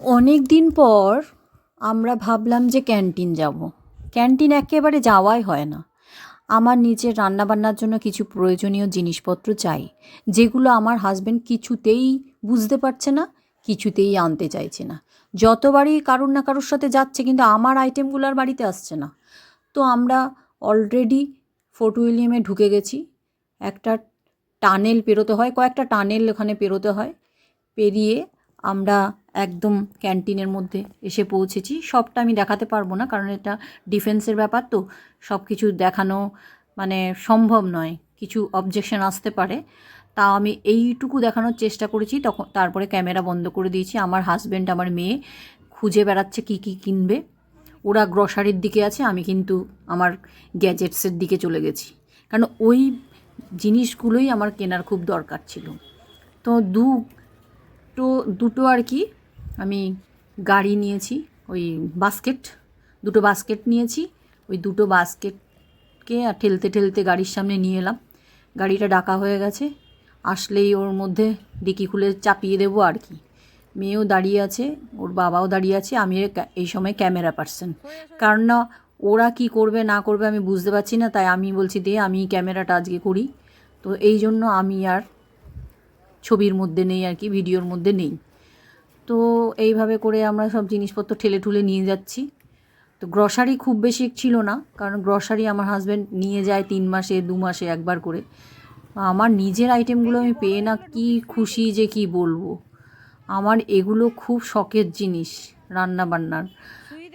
অনেক দিন পর আমরা ভাবলাম যে ক্যান্টিন যাব। ক্যান্টিন একেবারে যাওয়াই হয় না। আমার নিজের রান্নাবান্নার জন্য কিছু প্রয়োজনীয় জিনিসপত্র চাই, যেগুলো আমার হাজব্যান্ড কিছুতেই বুঝতে পারছে না, কিছুতেই আনতে চাইছে না। যতবারই কারুর না কারোর সাথে যাচ্ছে, কিন্তু আমার আইটেমগুলো আর বাড়িতে আসছে না। তো আমরা অলরেডি ফোর্ট উইলিয়ামে ঢুকে গেছি। একটা টানেল পেরোতে হয়, কয়েকটা টানেল ওখানে পেরোতে হয়। পেরিয়ে আমরা একদম ক্যান্টিনের মধ্যে এসে পৌঁছেছি। সবটা আমি দেখাতে পারব না, কারণ এটা ডিফেন্সের ব্যাপার তো। সব কিছু দেখানো মানে সম্ভব নয়, কিছু অবজেকশন আসতে পারে। তা আমি এইটুকু দেখানোর চেষ্টা করেছি, তখন তারপরে ক্যামেরা বন্ধ করে দিয়েছি। আমার হাজব্যান্ড আমার মেয়ে খুঁজে বেড়াচ্ছে কী কী কিনবে। ওরা গ্রসারির দিকে আছে, আমি কিন্তু আমার গ্যাজেটসের দিকে চলে গেছি। কারণ ওই জিনিসগুলোই আমার কেনার খুব দরকার ছিল। তো দু তো দুটো আর কি আমি গাড়ি নিয়েছি, ওই বাস্কেট দুটো বাস্কেট নিয়েছি, ওই দুটো বাস্কেটকে আর ঠেলতে ঠেলতে গাড়ির সামনে নিয়ে এলাম। গাড়িটা ডাকা হয়ে গেছে, আসলেই ওর মধ্যে ডিকি খুলে চাপিয়ে দেবো আর কি। মেয়েও দাঁড়িয়ে আছে, ওর বাবাও দাঁড়িয়ে আছে, আমি এই সময় ক্যামেরা পার্সন কারণ না, ওরা কি করবে, না করবে আমি বুঝতে পারছি না, তাই আমি বলছি দিয়ে আমি ক্যামেরাটা আজকে করি। তো এই জন্য আমি আর ছবির মধ্যে নেই আর কি, ভিডিওর মধ্যে নেই। তো এইভাবে করে আমরা সব জিনিসপত্র ঠেলে ঠুলে নিয়ে যাচ্ছি। তো গ্রসারি খুব বেশি ছিল না, কারণ গ্রসারি আমার হাজব্যান্ড নিয়ে যায় তিন মাসে, দু মাসে একবার করে। আমার নিজের আইটেমগুলো আমি পেয়ে না কি খুশি যে কি বলব। আমার এগুলো খুব শখের জিনিস রান্না বান্নার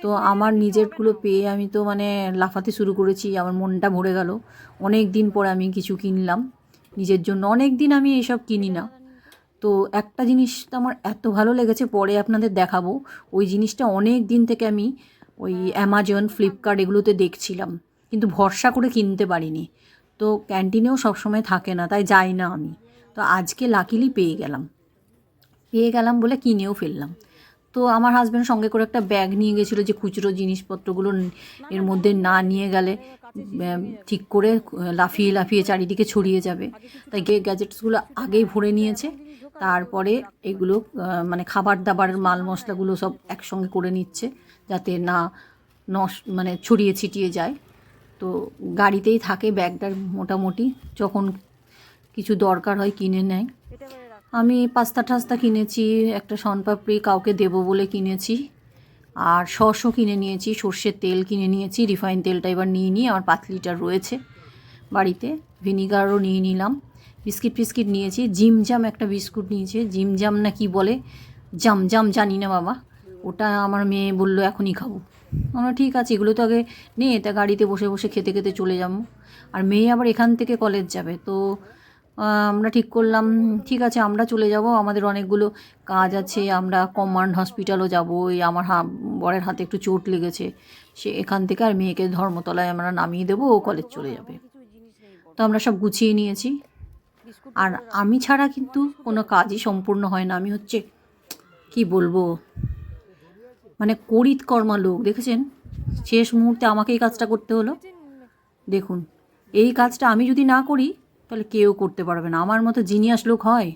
তো আমার নিজেরগুলো পেয়ে আমি তো মানে লাফাতে শুরু করেছি, আমার মনটা ভরে গেল। অনেক দিন পরে আমি কিছু কিনলাম। নিজের জন্য অনেক দিন আমি এইসব কিনি না। তো একটা জিনিস তো আমার এত ভালো লেগেছে, পরে আপনাদের দেখাবো। ওই জিনিসটা অনেক দিন থেকে আমি ওই অ্যামাজন ফ্লিপকার্ট এগুলোতে দেখছিলাম। কিন্তু ভরসা করে কিনতে পারিনি। তো ক্যান্টিনেও সবসময় থাকে না, তাই যাই না আমি। তো আজকে লাকিলি পেয়ে গেলাম। পেয়ে গেলাম বলে কিনেও ফেললাম। তো আমার হাজব্যান্ড সঙ্গে করে একটা ব্যাগ নিয়ে গেছিল যে খুচরো জিনিসপত্রগুলো এর মধ্যে না নিয়ে গেলে ঠিক করে লাফিয়ে লাফিয়ে চারিদিকে ছড়িয়ে যাবে। তাই গ্যাজেটসগুলো আগেই ভরে নিয়েছে। তারপরে এগুলো মানে খাবার দাবারের মাল মশলাগুলো সব একসঙ্গে করে নিচ্ছে, যাতে না নস মানে ছড়িয়ে ছিটিয়ে যায়। তো গাড়িতেই থাকে ব্যাগটার মোটামুটি। যখন কিছু দরকার হয় কিনে নেয়। আমি পাস্তা টাস্তা কিনেছি, একটা শনপাপড়ি কাউকে দেবো বলে কিনেছি, আর সসও কিনে নিয়েছি, সর্ষের তেল কিনে নিয়েছি, রিফাইন তেলটা এবার নিয়ে নিই, আমার পাঁচ লিটার রয়েছে বাড়িতে, ভিনিগারও নিয়ে নিলাম, বিস্কিট ফিস্কিট নিয়েছি, জিমজাম একটা বিস্কুট নিয়েছে, জিমজাম না কি বলে জাম জাম জানি না বাবা, ওটা আমার মেয়ে বলল এখনই খাব। আমরা ঠিক আছে, এগুলো তো আগে নে, তা গাড়িতে বসে বসে খেতে খেতে চলে যাব, আর মেয়ে আবার এখান থেকে কলেজ যাবে, তো আমরা ঠিক করলাম, ঠিক আছে, আমরা চলে যাব, আমাদের অনেকগুলো কাজ আছে, আমরা কমান্ড হসপিটালও যাব ওই আমার হা, বরের হাতে একটু চোট লেগেছে, সে এখান থেকে আর মেয়েকে ধর্মতলায় আমরা নামিয়ে দেবো, ও কলেজ চলে যাবে। তো আমরা সব গুছিয়ে নিয়েছি। আর আমি ছাড়া কিন্তু কোনো কাজই সম্পূর্ণ হয় না, আমি হচ্ছে, কি বলব মানে করিত কর্মা লোক, দেখেছেন? শেষ মুহূর্তে আমাকে এই কাজটা করতে হলো। দেখুন, এই কাজটা আমি যদি না করি তাহলে কেউ করতে পারবে না। আমার মতো জিনিয়াস লোক হয়।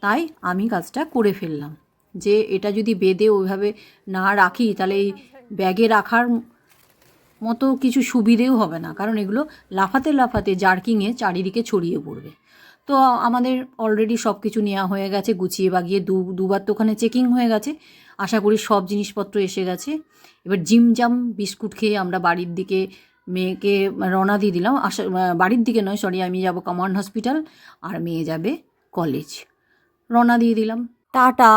তাই আমি কাজটা করে ফেললাম। যে এটা যদি বেঁধে ওইভাবে না রাখি, তাহলে এই ব্যাগে রাখার মতো কিছু সুবিধেও হবে না। কারণ এগুলো লাফাতে লাফাতে জার্কিংয়ে চারিদিকে ছড়িয়ে পড়বে। তো আমাদের অলরেডি সব কিছু নেওয়া হয়ে গেছে, গুছিয়ে বাগিয়ে দু, দুবার তো ওখানে চেকিং হয়ে গেছে। আশা করি সব জিনিসপত্র এসে গেছে। এবার জিমজাম বিস্কুট খেয়ে আমরা বাড়ির দিকে মেয়েকে রওনা দিয়ে দিলাম। আশা বাড়ির দিকে নয় সরি আমি যাব কমান্ড হসপিটাল আর মেয়ে যাবে কলেজ রওনা দিয়ে দিলাম। টাটা।